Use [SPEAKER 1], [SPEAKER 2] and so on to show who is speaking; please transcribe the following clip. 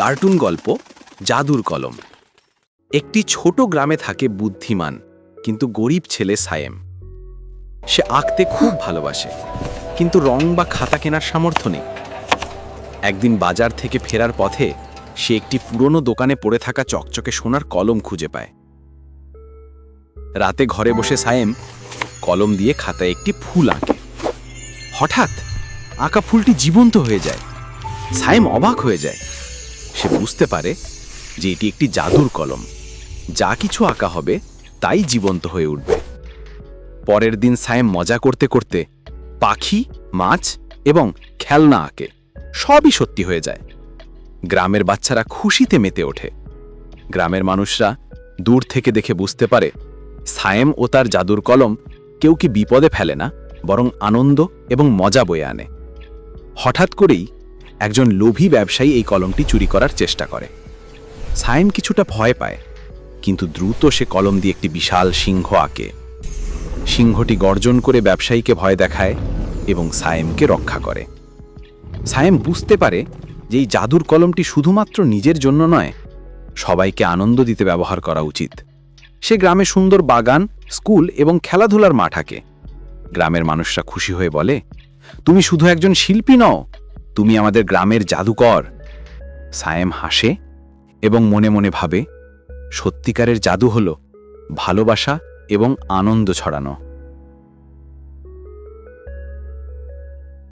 [SPEAKER 1] Cartoon গল্প, জাদুর কলম। একটি ছোট গ্রামে থাকে বুদ্ধিমান, কিন্তু গরিব ছেলে সায়েম। সে আঁকতে খুব ভালোবাসে, কিন্তু রং বা খাতা কেনার সামর্থ্য নেই। একদিন বাজার থেকে ফেরার পথে সে একটি পুরনো দোকানে পড়ে থাকা চকচকে সোনার কলম খুঁজে পায়। রাতে ঘরে বসে সায়েম কলম দিয়ে খাতায় একটি ফুল আঁকে। হঠাৎ আঁকা ফুলটি জীবন্ত হয়ে যায়। সায়েম অবাক হয়ে যায়। সে বুঝতে পারে যে এটি একটি জাদুর কলম। যা কিছু আঁকা হবে, তাই জীবন্ত হয়ে উঠবে। পরের দিন সায়েম মজা করতে করতে পাখি, মাছ এবং খেলনা আঁকে। সবই সত্যি হয়ে যায়। গ্রামের বাচ্চারা খুশিতে মেতে ওঠে। গ্রামের মানুষরা দূর থেকে দেখে বুঝতে পারে, সায়েম ও তার জাদুর কলম কেউ কি বিপদে ফেলে না, বরং আনন্দ এবং মজা বয়ে আনে। হঠাৎ করেই একজন লোভী ব্যবসায়ী এই কলমটি চুরি করার চেষ্টা করে। সায়েম কিছুটা ভয় পায়, কিন্তু দ্রুত সে কলম দিয়ে একটি বিশাল সিংহ আঁকে। সিংহটি গর্জন করে ব্যবসায়ীকে ভয় দেখায় এবং সায়েমকে রক্ষা করে। সায়েম বুঝতে পারে যে এই জাদুর কলমটি শুধুমাত্র নিজের জন্য নয়, সবাইকে আনন্দ দিতে ব্যবহার করা উচিত। সে গ্রামে সুন্দর বাগান, স্কুল এবং খেলাধুলার মাঠ আঁকে। গ্রামের মানুষরা খুশি হয়ে বলে, তুমি শুধু একজন শিল্পী নও তুমি আমাদের গ্রামের জাদুকর। সায়েম হাসে এবং মনে মনে ভাবে, সত্যিকারের জাদু হল ভালোবাসা এবং আনন্দ ছড়ানো।